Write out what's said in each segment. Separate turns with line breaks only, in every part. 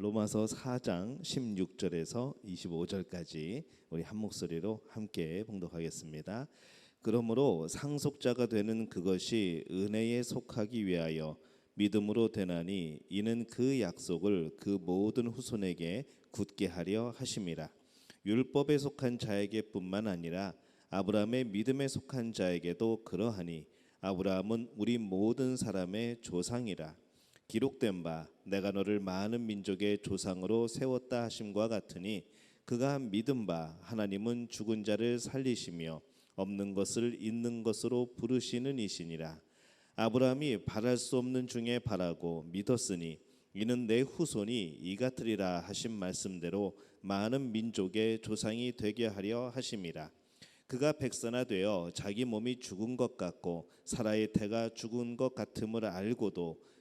로마서 4장 16절에서 25절까지 우리 한 목소리로 함께 봉독하겠습니다. 그러므로 상속자가 되는 그것이 은혜에 속하기 위하여 믿음으로 되나니 이는 그 약속을 그 모든 후손에게 굳게 하려 하심이라. 율법에 속한 자에게뿐만 아니라 아브라함의 믿음에 속한 자에게도 그러하니 아브라함은 우리 모든 사람의 조상이라. 기록된 바 내가 너를 많은 민족의 조상으로 세웠다 하심과 같으니 그가 믿은 바 하나님은 죽은 자를 살리시며 없는 것을 있는 것으로 부르시는 이시니라. 아브라함이 바랄 수 없는 중에 바라고 믿었으니 이는 내 후손이 이 같으리라 하신 말씀대로 많은 민족의 조상이 되게 하려 하심이라. 그가 백선화 되어 자기 몸이 죽은 것 같고 사라의 태가 죽은 것 같음을 알고도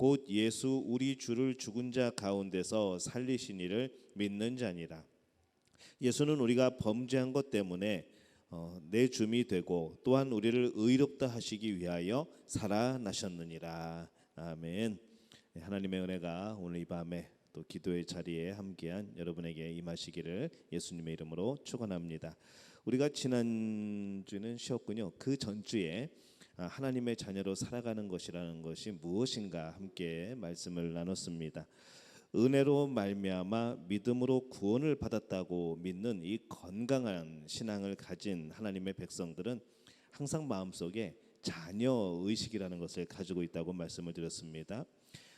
곧 예수 우리 주를 죽은 자 가운데서 살리신 이를 믿는 자니라. 예수는 우리가 범죄한 것 때문에 어, 내 줌이 되고 또한 우리를 의롭다 하시기 위하여 살아나셨느니라. 아멘. 네, 하나님의 은혜가 오늘 이 밤에 또 기도의 자리에 함께한 여러분에게 임하시기를 예수님의 이름으로 축원합니다. 우리가 지난 주는 쉬었군요. 그 전주에 아, 하나님의 자녀로 살아가는 것이라는 것이 무엇인가 함께 말씀을 나눴습니다. 은혜로 말미암아 믿음으로 구원을 받았다고 믿는 이 건강한 신앙을 가진 하나님의 백성들은 항상 마음속에 자녀 의식이라는 것을 가지고 있다고 말씀을 드렸습니다.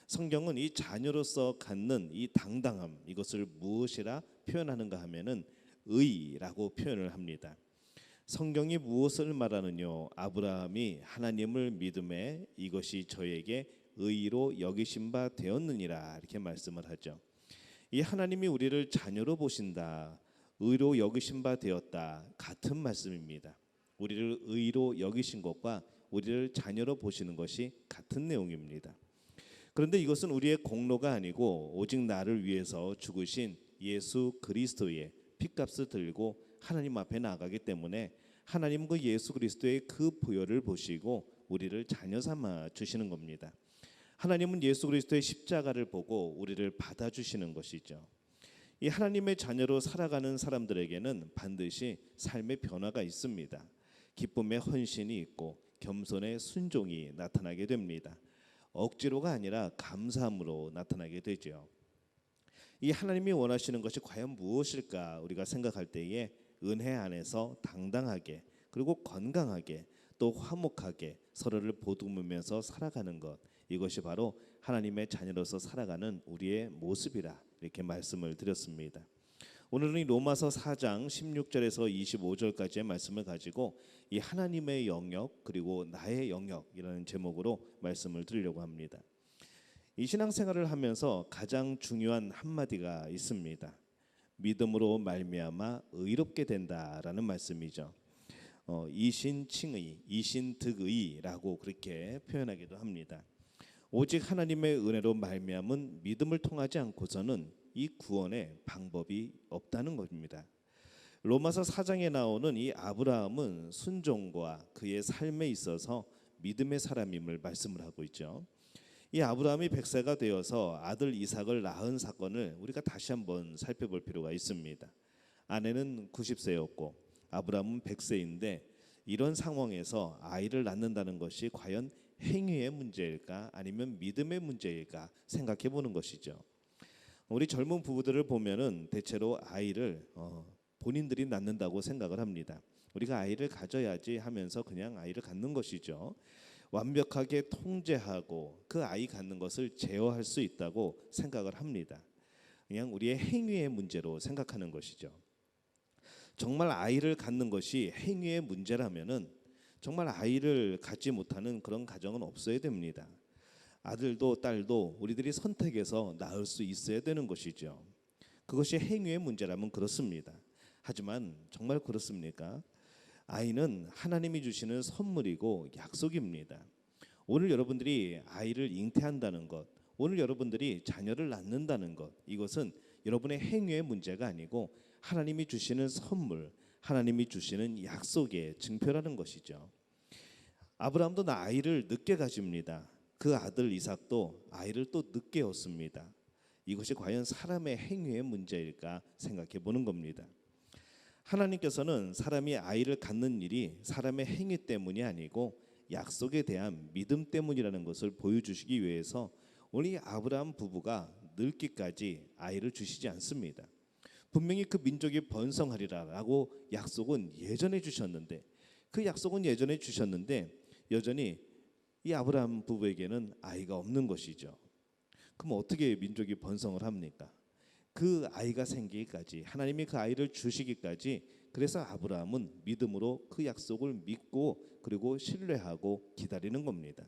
성경은 이 자녀로서 갖는 이 당당함 이것을 무엇이라 표현하는가 하면은 의라고 표현을 합니다. 성경이 무엇을 말하느뇨? 아브라함이 하나님을 믿음에 이것이 저에게 의로 여기신 바 되었느니라 이렇게 말씀을 하죠. 이 하나님이 우리를 자녀로 보신다. 의로 여기신 바 되었다. 같은 말씀입니다. 우리를 의로 여기신 것과 우리를 자녀로 보시는 것이 같은 내용입니다. 그런데 이것은 우리의 공로가 아니고 오직 나를 위해서 죽으신 예수 그리스도의 핏값을 들고 하나님 앞에 나가기 때문에 하나님 그 예수 그리스도의 그 보혈을 보시고 우리를 자녀 삼아 주시는 겁니다. 하나님은 예수 그리스도의 십자가를 보고 우리를 받아 주시는 것이죠. 이 하나님의 자녀로 살아가는 사람들에게는 반드시 삶의 변화가 있습니다. 기쁨의 헌신이 있고 겸손의 순종이 나타나게 됩니다. 억지로가 아니라 감사함으로 나타나게 되죠. 이 하나님이 원하시는 것이 과연 무엇일까 우리가 생각할 때에 은혜 안에서 당당하게 그리고 건강하게 또 화목하게 서로를 보듬으면서 살아가는 것 이것이 바로 하나님의 자녀로서 살아가는 우리의 모습이라 이렇게 말씀을 드렸습니다. 오늘은 이 로마서 4장 16절에서 25절까지의 말씀을 가지고 이 하나님의 영역 그리고 나의 영역이라는 제목으로 말씀을 드리려고 합니다. 이 신앙생활을 하면서 가장 중요한 한마디가 있습니다. 믿음으로 말미암아 의롭게 된다라는 말씀이죠. 어, 이신칭의, 이신득의라고 그렇게 표현하기도 합니다. 오직 하나님의 은혜로 말미암은 믿음을 통하지 않고서는 이 구원의 방법이 없다는 것입니다. 로마서 4장에 나오는 이 아브라함은 순종과 그의 삶에 있어서 믿음의 사람임을 말씀을 하고 있죠. 이 아브라함이 백세가 되어서 아들 이삭을 낳은 사건을 우리가 다시 한번 살펴볼 필요가 있습니다. 아내는 90세였고 아브라함은 100세인데 이런 상황에서 아이를 낳는다는 것이 과연 행위의 문제일까 아니면 믿음의 문제일까 생각해 보는 것이죠. 우리 젊은 부부들을 보면은 대체로 아이를 어, 본인들이 낳는다고 생각을 합니다. 우리가 아이를 가져야지 하면서 그냥 아이를 갖는 것이죠. 완벽하게 통제하고 그 아이 갖는 것을 제어할 수 있다고 생각을 합니다. 그냥 우리의 행위의 문제로 생각하는 것이죠. 정말 아이를 갖는 것이 행위의 문제라면은 정말 아이를 갖지 못하는 그런 가정은 없어야 됩니다. 아들도 딸도 우리들이 선택해서 낳을 수 있어야 되는 것이죠. 그것이 행위의 문제라면 그렇습니다. 하지만 정말 그렇습니까? 아이는 하나님이 주시는 선물이고 약속입니다. 오늘 여러분들이 아이를 잉태한다는 것, 오늘 여러분들이 자녀를 낳는다는 것, 이것은 여러분의 행위의 문제가 아니고 하나님이 주시는 선물, 하나님이 주시는 약속의 증표라는 것이죠. 아브라함도 나 아이를 늦게 가집니다. 그 아들 이삭도 아이를 또 늦게 얻습니다. 이것이 과연 사람의 행위의 문제일까 생각해 보는 겁니다. 하나님께서는 사람이 아이를 갖는 일이 사람의 행위 때문이 아니고 약속에 대한 믿음 때문이라는 것을 보여주시기 위해서 우리 아브라함 부부가 늙기까지 아이를 주시지 않습니다. 분명히 그 민족이 번성하리라라고 약속은 예전에 주셨는데 그 약속은 예전에 주셨는데 여전히 이 아브라함 부부에게는 아이가 없는 것이죠. 그럼 어떻게 민족이 번성을 합니까? 그 아이가 생기기까지 하나님이 그 아이를 주시기까지 그래서 아브라함은 믿음으로 그 약속을 믿고 그리고 신뢰하고 기다리는 겁니다.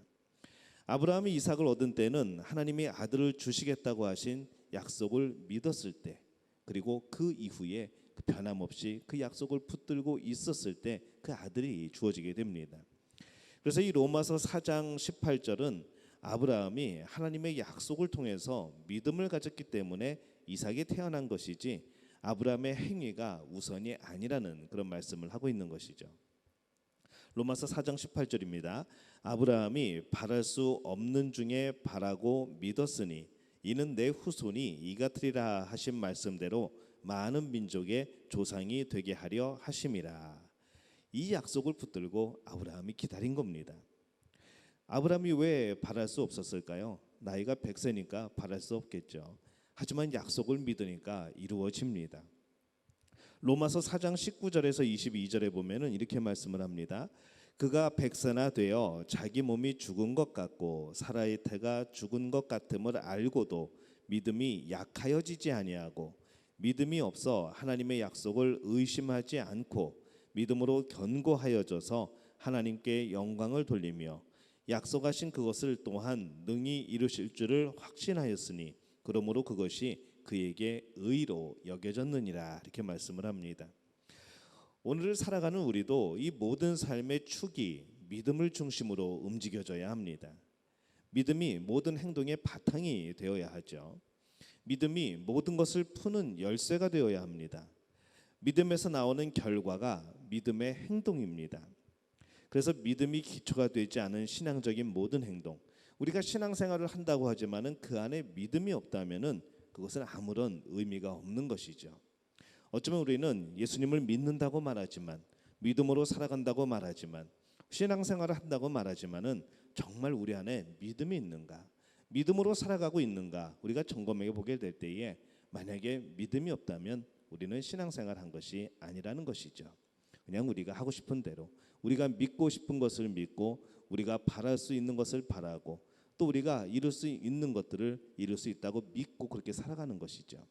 아브라함이 이삭을 얻은 때는 하나님이 아들을 주시겠다고 하신 약속을 믿었을 때 그리고 그 이후에 그 변함없이 그 약속을 붙들고 있었을 때 그 아들이 주어지게 됩니다. 그래서 이 로마서 4장 18절은 아브라함이 하나님의 약속을 통해서 믿음을 가졌기 때문에 이삭이 태어난 것이지 아브라함의 행위가 우선이 아니라는 그런 말씀을 하고 있는 것이죠. 로마서 4장 18절입니다. 아브라함이 바랄 수 없는 중에 바라고 믿었으니 이는 내 후손이 이 같으리라 하신 말씀대로 많은 민족의 조상이 되게 하려 하심이라. 이 약속을 붙들고 아브라함이 기다린 겁니다. 아브라함이 왜 바랄 수 없었을까요? 나이가 100세니까 바랄 수 없겠죠. 하지만 약속을 믿으니까 이루어집니다. 로마서 4장 19절에서 22절에 보면은 이렇게 말씀을 합니다. 그가 백세나 되어 자기 몸이 죽은 것 같고 사라의 태가 죽은 것 같음을 알고도 믿음이 약하여지지 아니하고 믿음이 없어 하나님의 약속을 의심하지 않고 믿음으로 견고하여져서 하나님께 영광을 돌리며 약속하신 그것을 또한 능히 이루실 줄을 확신하였으니 그러므로 그것이 그에게 의로 여겨졌느니라 이렇게 말씀을 합니다. 오늘을 살아가는 우리도 이 모든 삶의 축이 믿음을 중심으로 움직여져야 합니다. 믿음이 모든 행동의 바탕이 되어야 하죠. 믿음이 모든 것을 푸는 열쇠가 되어야 합니다. 믿음에서 나오는 결과가 믿음의 행동입니다. 그래서 믿음이 기초가 되지 않은 신앙적인 모든 행동, 우리가 신앙생활을 한다고 하지만은 그 안에 믿음이 없다면은 그것은 아무런 의미가 없는 것이죠. 어쩌면 우리는 예수님을 믿는다고 말하지만 믿음으로 살아간다고 말하지만 신앙생활을 한다고 말하지만은 정말 우리 안에 믿음이 있는가? 믿음으로 살아가고 있는가? 우리가 점검해 보게 될 때에 만약에 믿음이 없다면 우리는 신앙생활 한 것이 아니라는 것이죠. 그냥 우리가 하고 싶은 대로 우리가 믿고 싶은 것을 믿고 우리가 바랄 수 있는 것을 바라고 또 우리가 이룰 수 있는 것들을 이룰 수 있다고 믿고 그렇게 살아가는 것이죠.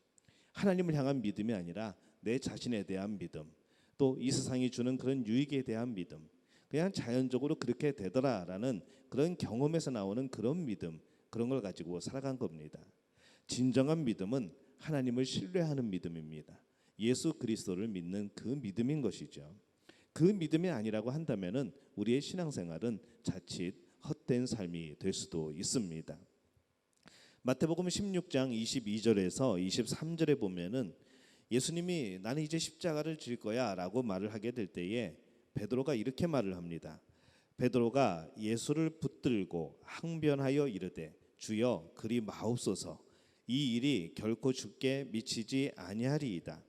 하나님을 향한 믿음이 아니라 내 자신에 대한 믿음, 또 이 세상이 주는 그런 유익에 대한 믿음, 그냥 자연적으로 그렇게 되더라라는 그런 경험에서 나오는 그런 믿음, 그런 걸 가지고 살아간 겁니다. 진정한 믿음은 하나님을 신뢰하는 믿음입니다. 예수 그리스도를 믿는 그 믿음인 것이죠. 그 믿음이 아니라고 한다면은 우리의 신앙생활은 자칫 헛된 삶이 될 수도 있습니다. 마태복음 16장 22절에서 23절에 보면은 예수님이 나는 이제 십자가를 질 거야라고 말을 하게 될 때에 베드로가 이렇게 말을 합니다. 베드로가 예수를 붙들고 항변하여 이르되 주여 그리 마옵소서 이 일이 결코 죽게 미치지 아니하리이다.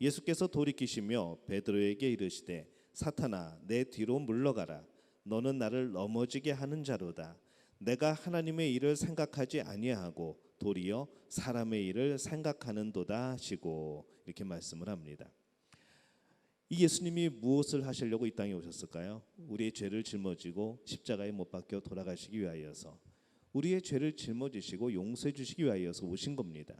예수께서 돌이키시며 베드로에게 이르시되 사탄아 내 뒤로 물러가라 너는 나를 넘어지게 하는 자로다 내가 하나님의 일을 생각하지 아니하고 도리어 사람의 일을 생각하는도다 하시고 이렇게 말씀을 합니다. 이 예수님이 무엇을 하시려고 이 땅에 오셨을까요? 우리의 죄를 짊어지고 십자가에 못 박혀 돌아가시기 위하여서 우리의 죄를 짊어지시고 용서해 주시기 위하여서 오신 겁니다.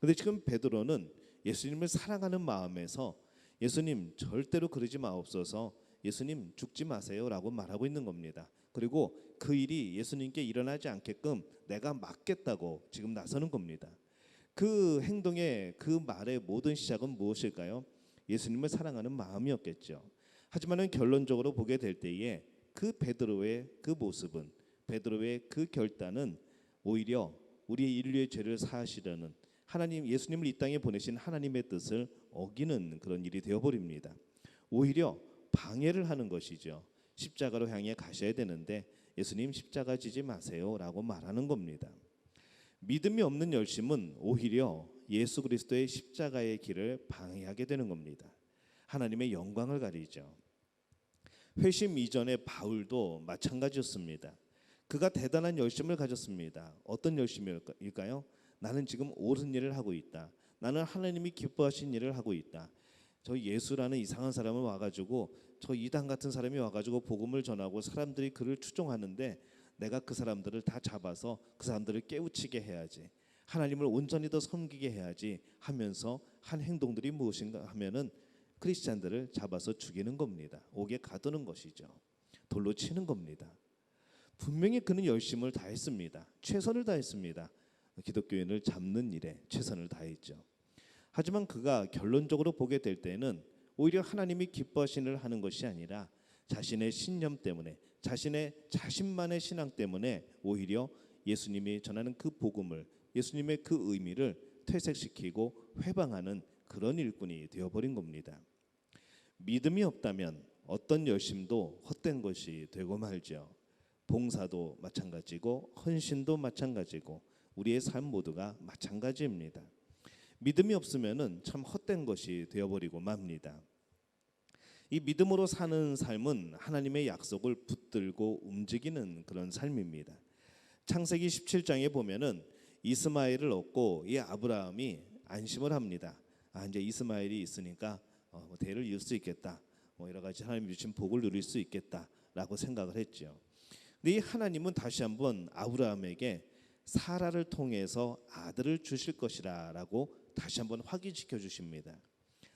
근데 지금 베드로는 예수님을 사랑하는 마음에서 예수님 절대로 그러지 마옵소서 예수님 죽지 마세요라고 말하고 있는 겁니다. 그리고 그 일이 예수님께 일어나지 않게끔 내가 막겠다고 지금 나서는 겁니다. 그 행동의 그 말의 모든 시작은 무엇일까요? 예수님을 사랑하는 마음이었겠죠. 하지만은 결론적으로 보게 될 때에 그 베드로의 그 모습은 베드로의 그 결단은 오히려 우리의 인류의 죄를 사하시려는 하나님 예수님을 이 땅에 보내신 하나님의 뜻을 어기는 그런 일이 되어 버립니다. 오히려 방해를 하는 것이죠. 십자가로 향해 가셔야 되는데 예수님 십자가 지지 마세요라고 말하는 겁니다. 믿음이 없는 열심은 오히려 예수 그리스도의 십자가의 길을 방해하게 되는 겁니다. 하나님의 영광을 가리죠. 회심 이전의 바울도 마찬가지였습니다. 그가 대단한 열심을 가졌습니다. 어떤 열심일까요? 나는 지금 옳은 일을 하고 있다. 나는 하나님이 기뻐하신 일을 하고 있다. 저 예수라는 이상한 사람을 와가지고 저 이단 같은 사람이 와가지고 복음을 전하고 사람들이 그를 추종하는데 내가 그 사람들을 다 잡아서 그 사람들을 깨우치게 해야지. 하나님을 온전히 더 섬기게 해야지 하면서 한 행동들이 무엇인가 하면은 크리스찬들을 잡아서 죽이는 겁니다. 옥에 가두는 것이죠. 돌로 치는 겁니다. 분명히 그는 열심을 다했습니다. 최선을 다했습니다. 기독교인을 잡는 일에 최선을 다했죠. 하지만 그가 결론적으로 보게 될 때는 오히려 하나님이 기뻐하시는 일 하는 것이 아니라 자신의 신념 때문에 자신의 자신만의 신앙 때문에 오히려 예수님이 전하는 그 복음을 예수님의 그 의미를 퇴색시키고 회방하는 그런 일꾼이 되어버린 겁니다. 믿음이 없다면 어떤 열심도 헛된 것이 되고 말죠. 봉사도 마찬가지고 헌신도 마찬가지고 우리의 삶 모두가 마찬가지입니다. 믿음이 없으면은 참 헛된 것이 되어버리고 맙니다. 이 믿음으로 사는 삶은 하나님의 약속을 붙들고 움직이는 그런 삶입니다. 창세기 17장에 보면은 이스마엘을 얻고 이 아브라함이 안심을 합니다. 아 이제 이스마엘이 있으니까 어, 뭐 대를 이을 수 있겠다. 뭐 여러 가지 하나님 주신 복을 누릴 수 있겠다라고 생각을 했죠. 근데 이 하나님은 다시 한번 아브라함에게 사라를 통해서 아들을 주실 것이라라고 다시 한번 확인시켜 주십니다.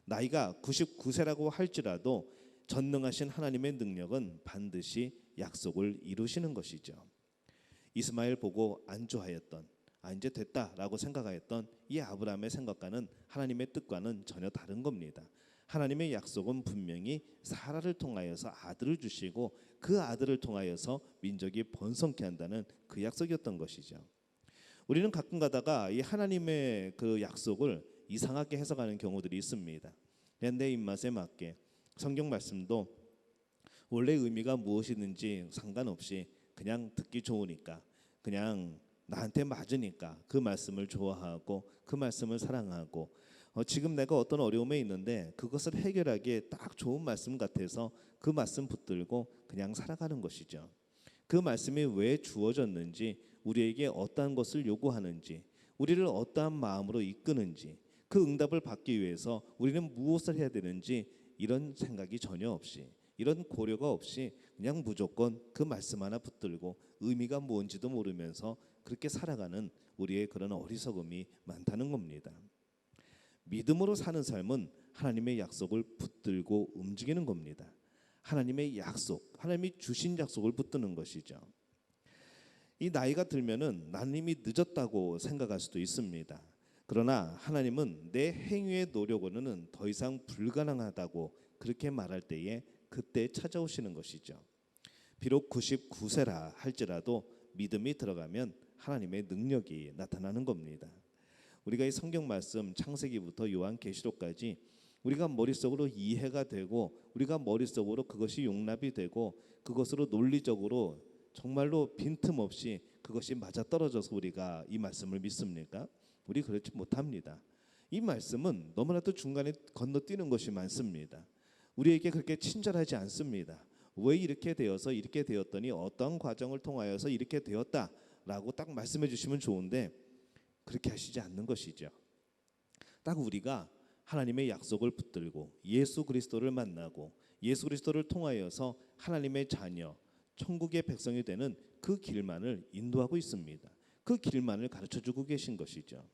나이가 99세라고 할지라도 전능하신 하나님의 능력은 반드시 약속을 이루시는 것이죠. 이스마엘 보고 안주하였던 아 이제 됐다라고 생각하였던 이 아브라함의 생각과는 하나님의 뜻과는 전혀 다른 겁니다. 하나님의 약속은 분명히 사라를 통하여서 아들을 주시고 그 아들을 통하여서 민족이 번성케 한다는 그 약속이었던 것이죠. 우리는 가끔 가다가 이 하나님의 그 약속을 이상하게 해석하는 경우들이 있습니다. 내 입맛에 맞게 성경 말씀도 원래 의미가 무엇이든지 상관없이 그냥 듣기 좋으니까 그냥 나한테 맞으니까 그 말씀을 좋아하고 그 말씀을 사랑하고 어, 지금 내가 어떤 어려움에 있는데 그것을 해결하기에 딱 좋은 말씀 같아서 그 말씀 붙들고 그냥 살아가는 것이죠. 그 말씀이 왜 주어졌는지 우리에게 어떠한 것을 요구하는지 우리를 어떠한 마음으로 이끄는지 그 응답을 받기 위해서 우리는 무엇을 해야 되는지 이런 생각이 전혀 없이 이런 고려가 없이 그냥 무조건 그 말씀 하나 붙들고 의미가 뭔지도 모르면서 그렇게 살아가는 우리의 그런 어리석음이 많다는 겁니다. 믿음으로 사는 삶은 하나님의 약속을 붙들고 움직이는 겁니다. 하나님의 약속, 하나님이 주신 약속을 붙드는 것이죠. 이 나이가 들면은 나님이 늦었다고 생각할 수도 있습니다. 그러나 하나님은 내 행위의 노력으로는 더 이상 불가능하다고 그렇게 말할 때에 그때 찾아오시는 것이죠. 비록 99세라 할지라도 믿음이 들어가면 하나님의 능력이 나타나는 겁니다. 우리가 이 성경 말씀 창세기부터 요한계시록까지 우리가 머릿속으로 이해가 되고 우리가 머릿속으로 그것이 용납이 되고 그것으로 논리적으로 정말로 빈틈없이 그것이 맞아 떨어져서 우리가 이 말씀을 믿습니까? 우리 그렇지 못합니다. 이 말씀은 너무나도 중간에 건너뛰는 것이 많습니다. 우리에게 그렇게 친절하지 않습니다. 왜 이렇게 되어서 이렇게 되었더니 어떤 과정을 통하여서 이렇게 되었다라고 딱 말씀해 주시면 좋은데 그렇게 하시지 않는 것이죠. 딱 우리가 하나님의 약속을 붙들고 예수 그리스도를 만나고 예수 그리스도를 통하여서 하나님의 자녀, 천국의 백성이 되는 그 길만을 인도하고 있습니다. 그 길만을 가르쳐 주고 계신 것이죠.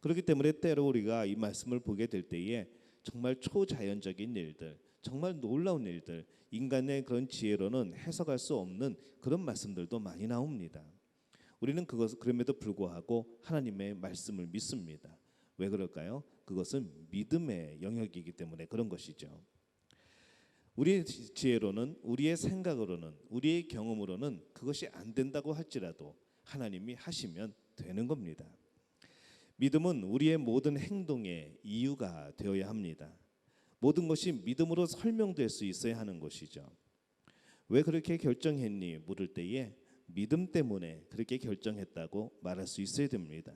그렇기 때문에 때로 우리가 이 말씀을 보게 될 때에 정말 초자연적인 일들, 정말 놀라운 일들, 인간의 그런 지혜로는 해석할 수 없는 그런 말씀들도 많이 나옵니다. 우리는 그것 그럼에도 불구하고 하나님의 말씀을 믿습니다. 왜 그럴까요? 그것은 믿음의 영역이기 때문에 그런 것이죠. 우리의 지- 지혜로는 우리의 생각으로는 우리의 경험으로는 그것이 안 된다고 할지라도 하나님이 하시면 되는 겁니다. 믿음은 우리의 모든 행동의 이유가 되어야 합니다. 모든 것이 믿음으로 설명될 수 있어야 하는 것이죠. 왜 그렇게 결정했니? 물을 때에 믿음 때문에 그렇게 결정했다고 말할 수 있어야 됩니다.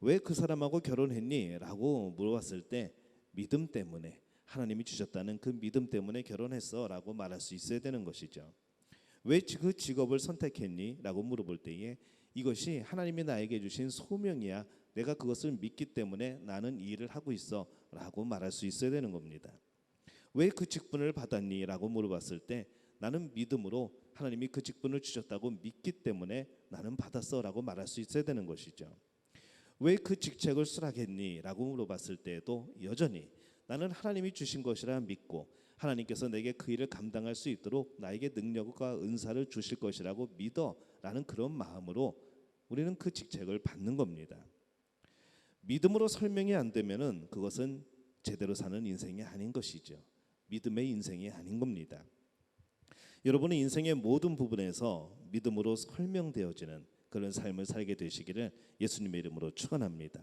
왜 그 사람하고 결혼했니? 라고 물어봤을 때 믿음 때문에 하나님이 주셨다는 그 믿음 때문에 결혼했어 라고 말할 수 있어야 되는 것이죠. 왜 그 직업을 선택했니? 라고 물어볼 때에 이것이 하나님이 나에게 주신 소명이야. 내가 그것을 믿기 때문에 나는 이 일을 하고 있어 라고 말할 수 있어야 되는 겁니다. 왜 그 직분을 받았니? 라고 물어봤을 때 나는 믿음으로 하나님이 그 직분을 주셨다고 믿기 때문에 나는 받았어 라고 말할 수 있어야 되는 것이죠. 왜 그 직책을 수락했니? 라고 물어봤을 때에도 여전히 나는 하나님이 주신 것이라 믿고 하나님께서 내게 그 일을 감당할 수 있도록 나에게 능력과 은사를 주실 것이라고 믿어 라는 그런 마음으로 우리는 그 직책을 받는 겁니다. 믿음으로 설명이 안 되면은 그것은 제대로 사는 인생이 아닌 것이죠. 믿음의 인생이 아닌 겁니다. 여러분은 인생의 모든 부분에서 믿음으로 설명되어지는 그런 삶을 살게 되시기를 예수님의 이름으로 축원합니다.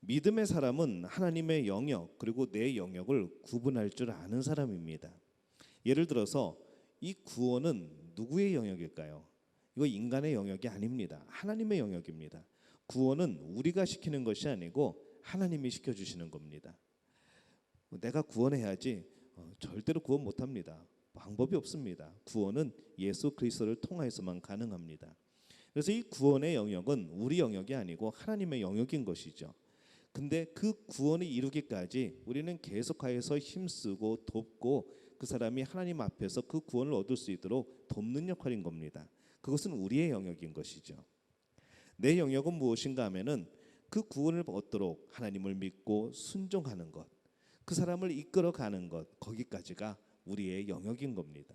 믿음의 사람은 하나님의 영역 그리고 내 영역을 구분할 줄 아는 사람입니다. 예를 들어서 이 구원은 누구의 영역일까요? 이거 인간의 영역이 아닙니다. 하나님의 영역입니다. 구원은 우리가 시키는 것이 아니고 하나님이 시켜 주시는 겁니다. 내가 구원해야지 어, 절대로 구원 못 합니다. 방법이 없습니다. 구원은 예수 그리스도를 통하여서만 가능합니다. 그래서 이 구원의 영역은 우리 영역이 아니고 하나님의 영역인 것이죠. 근데 그 구원을 이루기까지 우리는 계속하여서 힘쓰고 돕고 그 사람이 하나님 앞에서 그 구원을 얻을 수 있도록 돕는 역할인 겁니다. 그것은 우리의 영역인 것이죠. 내 영역은 무엇인가 하면은 그 구원을 얻도록 하나님을 믿고 순종하는 것, 그 사람을 이끌어 가는 것, 거기까지가 우리의 영역인 겁니다.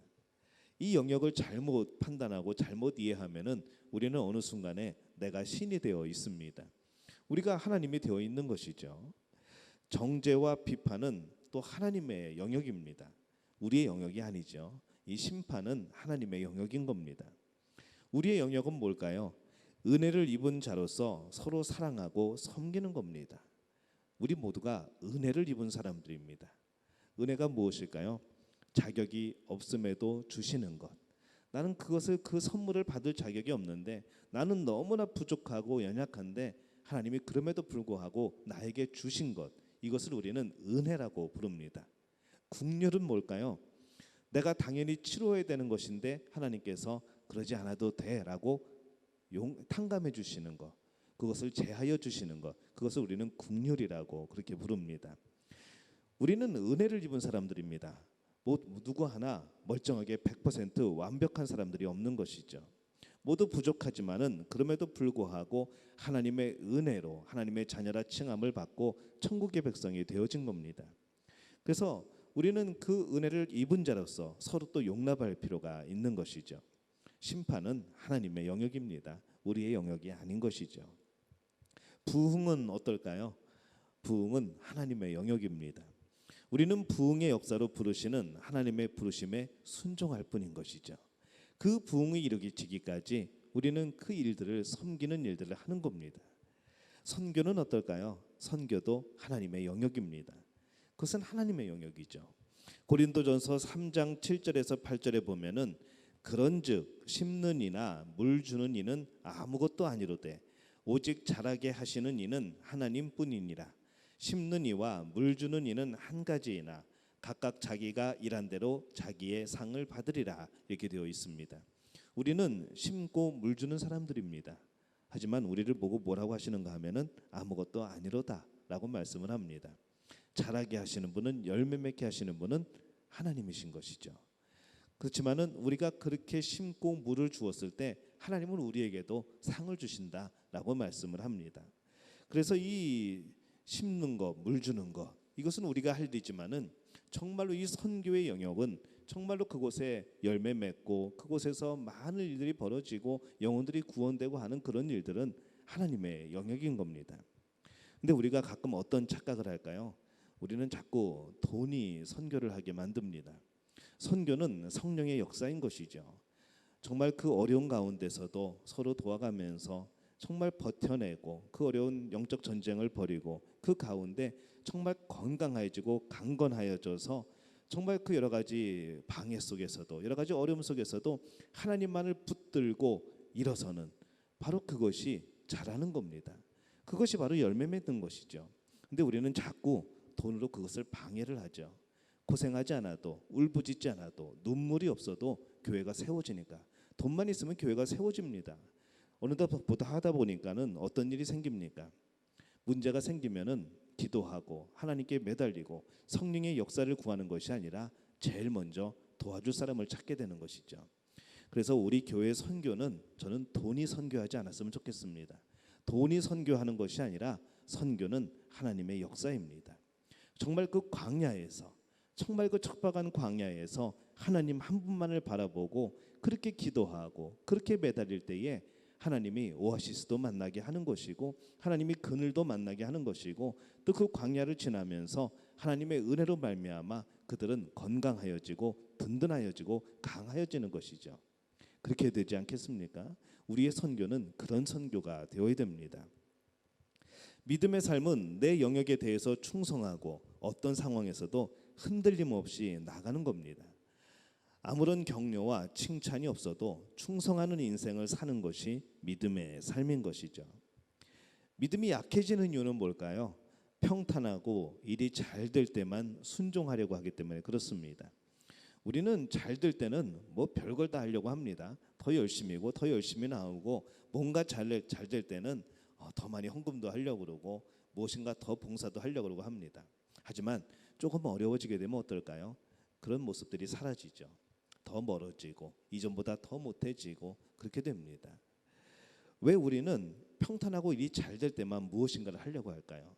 이 영역을 잘못 판단하고 잘못 이해하면은 우리는 어느 순간에 내가 신이 되어 있습니다. 우리가 하나님이 되어 있는 것이죠. 정죄와 비판은 또 하나님의 영역입니다. 우리의 영역이 아니죠. 이 심판은 하나님의 영역인 겁니다. 우리의 영역은 뭘까요? 은혜를 입은 자로서 서로 사랑하고 섬기는 겁니다. 우리 모두가 은혜를 입은 사람들입니다. 은혜가 무엇일까요? 자격이 없음에도 주시는 것. 나는 그것을 그 선물을 받을 자격이 없는데 나는 너무나 부족하고 연약한데 하나님이 그럼에도 불구하고 나에게 주신 것 이것을 우리는 은혜라고 부릅니다. 국률은 뭘까요? 내가 당연히 치료해야 되는 것인데 하나님께서 그러지 않아도 돼라고 용, 탕감해 주시는 것 그것을 제하여 주시는 것 그것을 우리는 국률이라고 그렇게 부릅니다. 우리는 은혜를 입은 사람들입니다. 뭐 누구 하나 멀쩡하게 100% 완벽한 사람들이 없는 것이죠. 모두 부족하지만은 그럼에도 불구하고 하나님의 은혜로 하나님의 자녀라 칭함을 받고 천국의 백성이 되어진 겁니다. 그래서 우리는 그 은혜를 입은 자로서 서로 또 용납할 필요가 있는 것이죠. 심판은 하나님의 영역입니다. 우리의 영역이 아닌 것이죠. 부흥은 어떨까요? 부흥은 하나님의 영역입니다. 우리는 부흥의 역사로 부르시는 하나님의 부르심에 순종할 뿐인 것이죠. 그 부흥이 이루어지기까지 우리는 그 일들을 섬기는 일들을 하는 겁니다. 선교는 어떨까요? 선교도 하나님의 영역입니다. 그것은 하나님의 영역이죠. 고린도전서 3장 7절에서 8절에 보면은 그런즉 심는 이나 물 주는 이는 아무것도 아니로되 오직 자라게 하시는 이는 하나님뿐이니라. 심는 이와 물 주는 이는 한 가지이나 각각 자기가 일한 대로 자기의 상을 받으리라 이렇게 되어 있습니다. 우리는 심고 물 주는 사람들입니다. 하지만 우리를 보고 뭐라고 하시는가 하면은 아무것도 아니로다라고 말씀을 합니다. 자라게 하시는 분은 열매 맺게 하시는 분은 하나님이신 것이죠. 그렇지만은 우리가 그렇게 심고 물을 주었을 때 하나님은 우리에게도 상을 주신다라고 말씀을 합니다. 그래서 이 심는 것, 물 주는 것 이것은 우리가 할 일이지만은 정말로 이 선교의 영역은 정말로 그곳에 열매 맺고 그곳에서 많은 일들이 벌어지고 영혼들이 구원되고 하는 그런 일들은 하나님의 영역인 겁니다. 근데 우리가 가끔 어떤 착각을 할까요? 우리는 자꾸 돈이 선교를 하게 만듭니다. 선교는 성령의 역사인 것이죠. 정말 그 어려운 가운데서도 서로 도와가면서 정말 버텨내고 그 어려운 영적 전쟁을 벌이고 그 가운데 정말 건강해지고 강건하여져서 정말 그 여러 가지 방해 속에서도 여러 가지 어려움 속에서도 하나님만을 붙들고 일어서는 바로 그것이 잘하는 겁니다. 그것이 바로 열매 맺는 것이죠. 근데 우리는 자꾸 돈으로 그것을 방해를 하죠. 고생하지 않아도 울부짖지 않아도 눈물이 없어도 교회가 세워지니까 돈만 있으면 교회가 세워집니다. 어느덧 보다 하다 보니까는 어떤 일이 생깁니까? 문제가 생기면은 기도하고 하나님께 매달리고 성령의 역사를 구하는 것이 아니라 제일 먼저 도와줄 사람을 찾게 되는 것이죠. 그래서 우리 교회 선교는 저는 돈이 선교하지 않았으면 좋겠습니다. 돈이 선교하는 것이 아니라 선교는 하나님의 역사입니다. 정말 그 광야에서 정말 그 척박한 광야에서 하나님 한 분만을 바라보고 그렇게 기도하고 그렇게 매달릴 때에 하나님이 오아시스도 만나게 하는 것이고 하나님이 그늘도 만나게 하는 것이고 또 그 광야를 지나면서 하나님의 은혜로 말미암아 그들은 건강하여지고 든든하여지고 강하여지는 것이죠. 그렇게 되지 않겠습니까? 우리의 선교는 그런 선교가 되어야 됩니다. 믿음의 삶은 내 영역에 대해서 충성하고 어떤 상황에서도 흔들림 없이 나가는 겁니다. 아무런 격려와 칭찬이 없어도 충성하는 인생을 사는 것이 믿음의 삶인 것이죠. 믿음이 약해지는 이유는 뭘까요? 평탄하고 일이 잘 될 때만 순종하려고 하기 때문에 그렇습니다. 우리는 잘 될 때는 뭐 별걸 다 하려고 합니다. 더 열심히고 더 열심히 나오고 뭔가 잘 잘 될 때는 어, 더 많이 헌금도 하려고 그러고 무엇인가 더 봉사도 하려고 그러고 합니다. 하지만 조금 어려워지게 되면 어떨까요? 그런 모습들이 사라지죠. 더 멀어지고 이전보다 더 못해지고 그렇게 됩니다. 왜 우리는 평탄하고 일이 잘 될 때만 무엇인가를 하려고 할까요?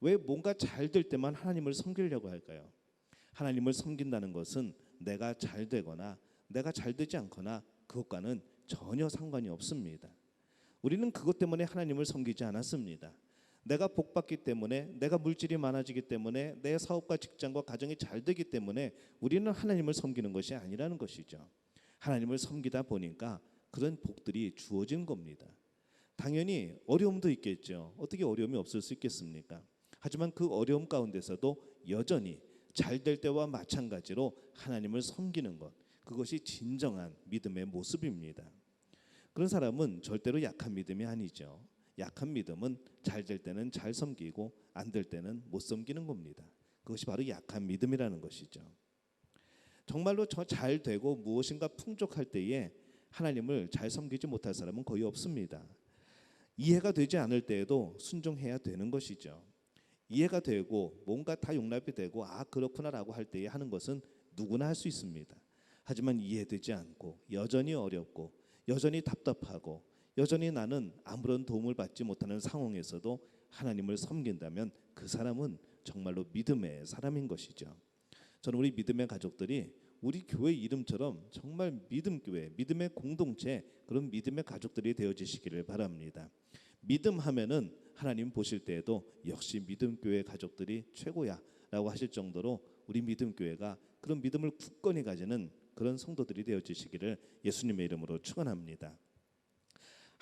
왜 뭔가 잘 될 때만 하나님을 섬기려고 할까요? 하나님을 섬긴다는 것은 내가 잘 되거나 내가 잘 되지 않거나 그것과는 전혀 상관이 없습니다. 우리는 그것 때문에 하나님을 섬기지 않았습니다. 내가 복 받기 때문에 내가 물질이 많아지기 때문에 내 사업과 직장과 가정이 잘 되기 때문에 우리는 하나님을 섬기는 것이 아니라는 것이죠. 하나님을 섬기다 보니까 그런 복들이 주어진 겁니다. 당연히 어려움도 있겠죠. 어떻게 어려움이 없을 수 있겠습니까? 하지만 그 어려움 가운데서도 여전히 잘 될 때와 마찬가지로 하나님을 섬기는 것 그것이 진정한 믿음의 모습입니다. 그런 사람은 절대로 약한 믿음이 아니죠. 약한 믿음은 잘 될 때는 잘 섬기고 안 될 때는 못 섬기는 겁니다. 그것이 바로 약한 믿음이라는 것이죠. 정말로 저 잘 되고 무엇인가 풍족할 때에 하나님을 잘 섬기지 못할 사람은 거의 없습니다. 이해가 되지 않을 때에도 순종해야 되는 것이죠. 이해가 되고 뭔가 다 용납이 되고 아 그렇구나라고 할 때에 하는 것은 누구나 할 수 있습니다. 하지만 이해되지 않고 여전히 어렵고 여전히 답답하고 여전히 나는 아무런 도움을 받지 못하는 상황에서도 하나님을 섬긴다면 그 사람은 정말로 믿음의 사람인 것이죠. 저는 우리 믿음의 가족들이 우리 교회 이름처럼 정말 믿음 교회, 믿음의 공동체 그런 믿음의 가족들이 되어지시기를 바랍니다. 믿음 하면은 하나님 보실 때에도 역시 믿음 교회 가족들이 최고야라고 하실 정도로 우리 믿음 교회가 그런 믿음을 굳건히 가지는 그런 성도들이 되어지시기를 예수님의 이름으로 축원합니다.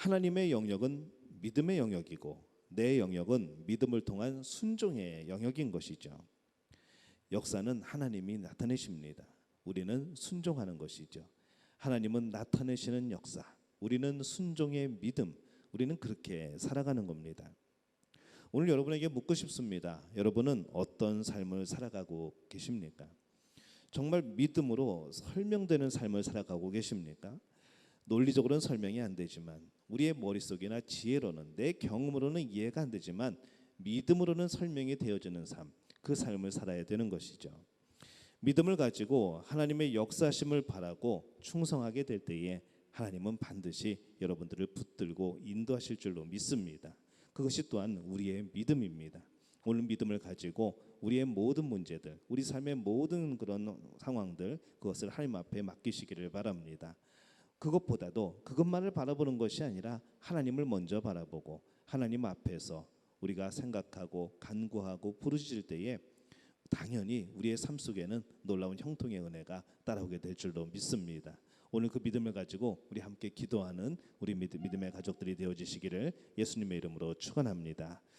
하나님의 영역은 믿음의 영역이고 내 영역은 믿음을 통한 순종의 영역인 것이죠. 역사는 하나님이 나타내십니다. 우리는 순종하는 것이죠. 하나님은 나타내시는 역사, 우리는 순종의 믿음, 우리는 그렇게 살아가는 겁니다. 오늘 여러분에게 묻고 싶습니다. 여러분은 어떤 삶을 살아가고 계십니까? 정말 믿음으로 설명되는 삶을 살아가고 계십니까? 논리적으로는 설명이 안 되지만 우리의 머릿속이나 지혜로는 내 경험으로는 이해가 안 되지만 믿음으로는 설명이 되어지는 삶, 그 삶을 살아야 되는 것이죠. 믿음을 가지고 하나님의 역사심을 바라고 충성하게 될 때에 하나님은 반드시 여러분들을 붙들고 인도하실 줄로 믿습니다. 그것이 또한 우리의 믿음입니다. 오늘 믿음을 가지고 우리의 모든 문제들, 우리 삶의 모든 그런 상황들 그것을 하나님 앞에 맡기시기를 바랍니다. 그것보다도 그것만을 바라보는 것이 아니라 하나님을 먼저 바라보고 하나님 앞에서 우리가 생각하고 간구하고 부르짖을 때에 당연히 우리의 삶 속에는 놀라운 형통의 은혜가 따라오게 될 줄로 믿습니다. 오늘 그 믿음을 가지고 우리 함께 기도하는 우리 믿- 믿음의 가족들이 되어지시기를 예수님의 이름으로 축원합니다.